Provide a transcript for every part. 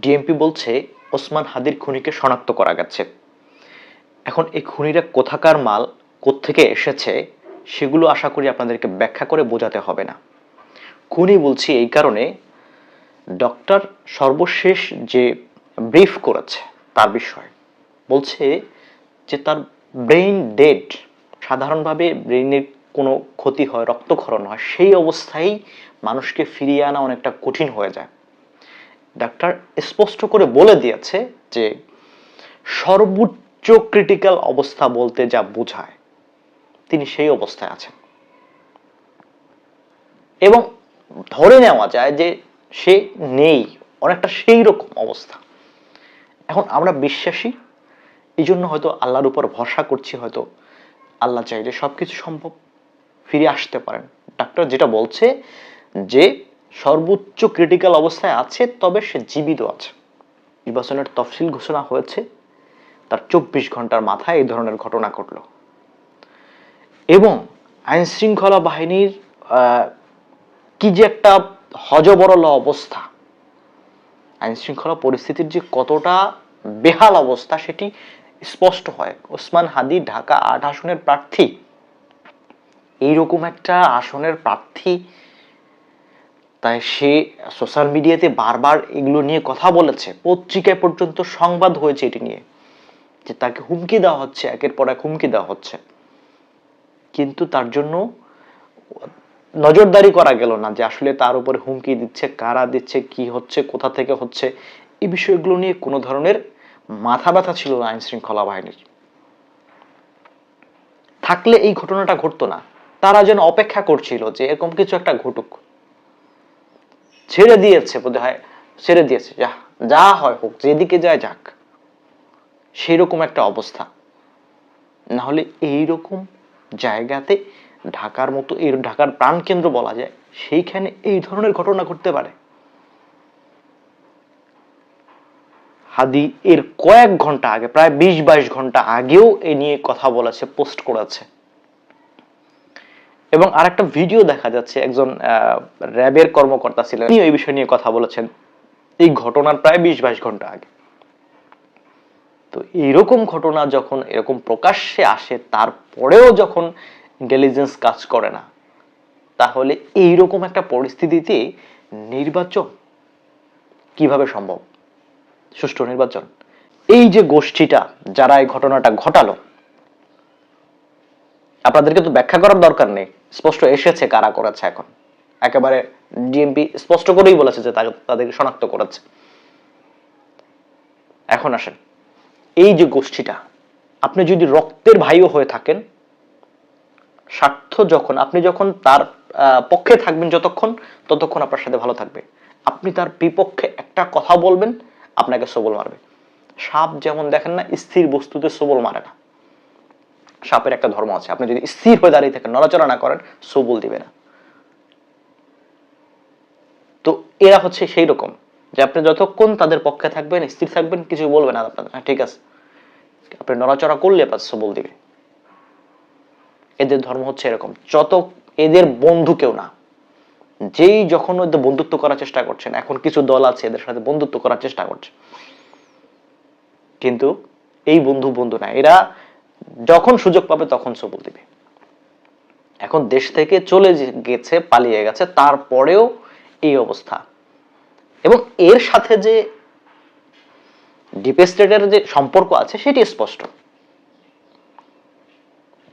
DMP বলছে ওসমান হাদির খুনিকে শনাক্ত করা গেছে। এখন এই খুনিরা কোথাকার মাল, কোত্থেকে এসেছে, সেগুলো আশা করি আপনাদেরকে ব্যাখ্যা করে বোঝাতে হবে না। খুনি বলছি এই কারণে ডক্টর সর্বশেষ যে ব্রিফ করেছে তার বিষয় বলছে যে তার ব্রেইন ডেড, সাধারণভাবে ব্রেইনের কোনো ক্ষতি হয়, রক্তক্ষরণ হয়, সেই অবস্থায় মানুষকে ফিরিয়ে আনা অনেকটা কঠিন হয়ে যায়। ডাক্তার স্পষ্ট করে বলে দিয়েছে যে সর্বোচ্চ ক্রিটিক্যাল অবস্থা বলতে যা বোঝায়, তিনি সেই অবস্থায় আছেন। এবং ধরে নেওয়া যায় যে সে নেই, অনেকটা সেই রকম অবস্থা। এখন আমরা বিশ্বাসী এই জন্য হয়তো আল্লাহর উপর ভরসা করছি, হয়তো আল্লাহ চাইলে সব কিছু সম্ভব ফিরে আসতে পারেন। ডাক্তার যেটা বলছে যে সর্বোচ্চ ক্রিটিক্যাল অবস্থায় আছে, তবে সে জীবিত আছে। নির্বাচনের তফসিল ঘোষণা হয়েছে। তার চব্বিশ ঘণ্টার মাথায় এই ধরনের ঘটনা ঘটল। এবং আইন শৃঙ্খলা বাহিনীর কি যে একটা হজবরল অবস্থা। আইন শৃঙ্খলা পরিস্থিতির যে কতটা বেহাল অবস্থা, সেটি স্পষ্ট হয়। ওসমান হাদি ঢাকা আট আসনের প্রার্থী। এইরকম একটা আসনের প্রার্থী তাই সে সোশ্যাল মিডিয়াতে বারবার এগুলো নিয়ে কথা বলেছে। পত্রিকায় পর্যন্ত সংবাদ হয়েছে এটি নিয়ে, যে তাকে হুমকি দেওয়া হচ্ছে, একের পর এক হুমকি দেওয়া হচ্ছে। কিন্তু তার জন্য নজরদারি করা গেল না, যে আসলে তার উপরে হুমকি দিচ্ছে, কারা দিচ্ছে, কি হচ্ছে, কোথা থেকে হচ্ছে। এই বিষয়গুলো নিয়ে কোনো ধরনের মাথা ব্যথা ছিল না আইন শৃঙ্খলা বাহিনীর। থাকলে এই ঘটনাটা ঘটতো না। তারা যেন অপেক্ষা করছিল যে এরকম কিছু একটা ঘটুক। ছেড়ে দিয়েছে বোধ হয় ছেড়ে দিয়েছে, যা যা হয় হোক, যেদিকে যায় যাক সেই রকম একটা অবস্থা। না হলে এইরকম জায়গাতে ঢাকার মতো এই ঢাকার প্রাণকেন্দ্র বলা যায়, সেইখানে এই ধরনের ঘটনা ঘটতে পারে। হাদি এর কয়েক ঘণ্টা আগে, প্রায় বিশ বাইশ ঘণ্টা আগেও এ নিয়ে কথা বলেছে, পোস্ট করেছে। এবং আরেকটা ভিডিও দেখা যাচ্ছে, একজন র্যাবের কর্মকর্তা ছিলেন। তিনি এই বিষয় নিয়ে কথা বলেছেন। এই ঘটনার প্রায় বিশ বাইশ ঘণ্টা আগে। তো এইরকম ঘটনা যখন এরকম প্রকাশ্যে আসে, তারপরেও যখন ইন্টেলিজেন্স কাজ করে না, তাহলে এইরকম একটা পরিস্থিতিতে নির্বাচন কীভাবে সম্ভব? সুষ্ঠু নির্বাচন। এই যে গোষ্ঠীটা, যারা এই ঘটনাটা ঘটালো, আপনাদেরকে তো ব্যাখ্যা করার দরকার নেই। স্পষ্ট এসেছে কারা করেছে এখন। একেবারে ডিএমপি স্পষ্ট করেই বলেছে যে তাদেরকে শনাক্ত করেছে। এখন আসেন, এই যে গোষ্ঠীটা, আপনি যদি রক্তের ভাইও হয়ে থাকেন, স্বার্থ যখন আপনি যখন তার পক্ষে থাকবেন যতক্ষণ, ততক্ষণ আপনার সাথে ভালো থাকবে। আপনি তার বিপক্ষে একটা কথা বলবেন, আপনাকে সবল মারবে। সাপ যেমন দেখেন না, স্থির বস্তুতে সবল মারে না। সাপের একটা ধর্ম আছে। আপনি যদি স্থির হয়ে দাঁড়িয়ে থাকেন নড়াচড়া না করেন সবল দিবে না। তো এরা হচ্ছে সেই রকম যে আপনি যতক্ষণ তাদের পক্ষে থাকবেন স্থির থাকবেন কিছু বলবে না আপনার হ্যাঁ, ঠিক আছে। আপনি নড়াচড়া করলে আপনার সবল দিবে। এদের ধর্ম হচ্ছে এরকম। যত এদের বন্ধু কেউ না যেই যখন ওদের বন্ধুত্ব করার চেষ্টা করছেন এখন কিছু দল আছে এদের সাথে বন্ধুত্ব করার চেষ্টা করছে। কিন্তু এই বন্ধু বন্ধু না এরা যখন সুযোগ পাবে তখন সবল দিবে। এখন দেশ থেকে চলে গেছে, পালিয়ে গেছে, তারপরেও এই অবস্থা। এবং এর সাথে যে ডিপ স্টেটের যে সম্পর্ক আছে, সেটি স্পষ্ট।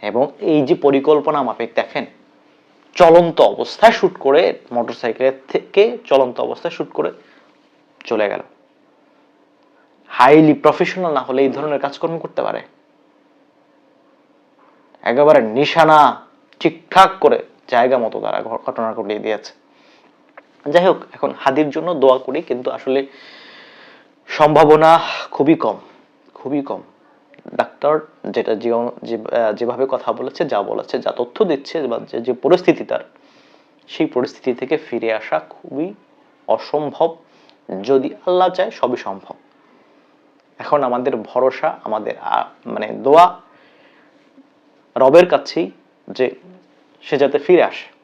এবং এই যে পরিকল্পনা মাফিক দেখেন, চলন্ত অবস্থায় শুট করে মোটরসাইকেলের থেকে চলন্ত অবস্থায় শুট করে চলে গেল। হাইলি প্রফেশনাল না হলে এই ধরনের কাজকর্ম করতে পারে। একেবারে নিশানা ঠিকঠাক করে জায়গা মতো তারা ঘটনা ঘটিয়ে দিয়েছে। যাই হোক, এখন হাদির জন্য দোয়া করি, কিন্তু আসলে সম্ভাবনা খুবই কম খুবই কম। ডাক্তার যেটা যেভাবে কথা বলেছে, যা বলেছে, যা তথ্য দিচ্ছে, বা যে পরিস্থিতি তার, সেই পরিস্থিতি থেকে ফিরে আসা খুবই অসম্ভব। যদি আল্লাহ চায়, সবই সম্ভব। এখন আমাদের ভরসা, আমাদের মানে দোয়া রবের কাছেই যে সে যাতে ফিরে আসে।